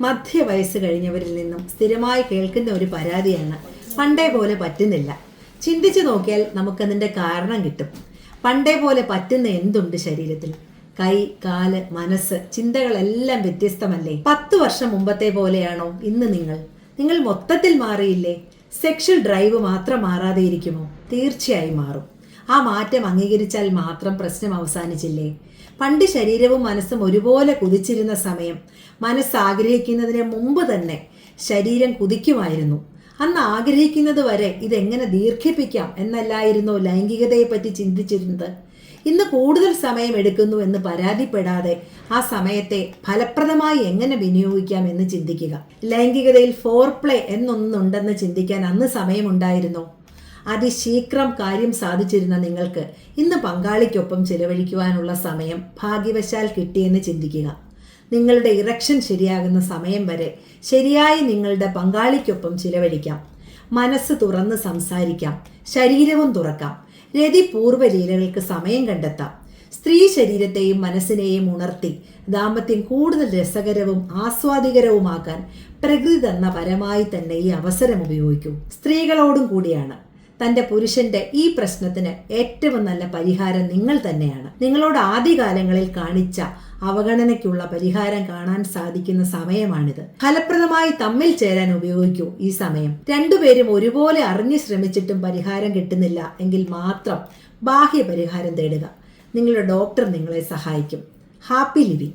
മധ്യവയസ്സ് കഴിഞ്ഞവരിൽ നിന്നും സ്ഥിരമായി കേൾക്കുന്ന ഒരു പരാതിയാണ് പണ്ടേ പോലെ പറ്റുന്നില്ല. ചിന്തിച്ചു നോക്കിയാൽ നമുക്കതിന്റെ കാരണം കിട്ടും. പണ്ടേ പോലെ പറ്റുന്ന എന്തുണ്ട് ശരീരത്തിൽ? കൈ കാൽ മനസ്സ് ചിന്തകളെല്ലാം വ്യത്യസ്തമല്ലേ? പത്ത് വർഷം മുമ്പത്തെ പോലെയാണോ ഇന്ന് നിങ്ങൾ? നിങ്ങൾ മൊത്തത്തിൽ മാറിയില്ലേ? സെക്ഷൽ ഡ്രൈവ് മാത്രം മാറാതെ ഇരിക്കുമോ? തീർച്ചയായും മാറും. ആ മാറ്റം അംഗീകരിച്ചാൽ മാത്രം പ്രശ്നം അവസാനിച്ചില്ലേ? പണ്ട് ശരീരവും മനസ്സും ഒരുപോലെ കുതിച്ചിരുന്ന സമയം മനസ്സ് ആഗ്രഹിക്കുന്നതിന് മുമ്പ് തന്നെ ശരീരം കുതിക്കുമായിരുന്നു. അന്ന് ആഗ്രഹിക്കുന്നത് വരെ ഇതെങ്ങനെ ദീർഘിപ്പിക്കാം എന്നല്ലായിരുന്നോ ലൈംഗികതയെപ്പറ്റി ചിന്തിച്ചിരുന്നത്? ഇന്ന് കൂടുതൽ സമയം എടുക്കുന്നു എന്ന് പരാതിപ്പെടാതെ ആ സമയത്തെ ഫലപ്രദമായി എങ്ങനെ വിനിയോഗിക്കാം എന്ന് ചിന്തിക്കുക. ലൈംഗികതയിൽ ഫോർ പ്ലേ എന്നൊന്നുണ്ടെന്ന് ചിന്തിക്കാൻ അന്ന് സമയമുണ്ടായിരുന്നോ? അതിശീഘ്രം കാര്യം സാധിച്ചിരുന്ന നിങ്ങൾക്ക് ഇന്ന് പങ്കാളിക്കൊപ്പം ചിലവഴിക്കുവാനുള്ള സമയം ഭാഗ്യവശാൽ കിട്ടിയെന്ന് ചിന്തിക്കുക. നിങ്ങളുടെ ഇറക്ഷൻ ശരിയാകുന്ന സമയം വരെ ശരിയായി നിങ്ങളുടെ പങ്കാളിക്കൊപ്പം ചിലവഴിക്കാം. മനസ്സ് തുറന്ന് സംസാരിക്കാം. ശരീരവും തുറക്കാം. രതിപൂർവ ലീലകൾക്ക് സമയം കണ്ടെത്താം. സ്ത്രീ ശരീരത്തെയും മനസ്സിനെയും ഉണർത്തി ദാമ്പത്യം കൂടുതൽ രസകരവും ആസ്വാദികരവുമാക്കാൻ പ്രകൃതി തന്ന പരമായി തന്നെ ഈ അവസരം ഉപയോഗിക്കൂ. സ്ത്രീകളോടും കൂടിയാണ്. തന്റെ പുരുഷന്റെ ഈ പ്രശ്നത്തിന് ഏറ്റവും നല്ല പരിഹാരം നിങ്ങൾ തന്നെയാണ്. നിങ്ങളോട് ആദ്യകാലങ്ങളിൽ കാണിച്ച അവഗണനയ്ക്കുള്ള പരിഹാരം കാണാൻ സാധിക്കുന്ന സമയമാണിത്. ഫലപ്രദമായി തമ്മിൽ ചേരാൻ ഉപയോഗിക്കൂ ഈ സമയം. രണ്ടുപേരും ഒരുപോലെ അറിഞ്ഞു ശ്രമിച്ചിട്ടും പരിഹാരം കിട്ടുന്നില്ല എങ്കിൽ മാത്രം ബാഹ്യ പരിഹാരം തേടുക. നിങ്ങളുടെ ഡോക്ടർ നിങ്ങളെ സഹായിക്കും. Happy living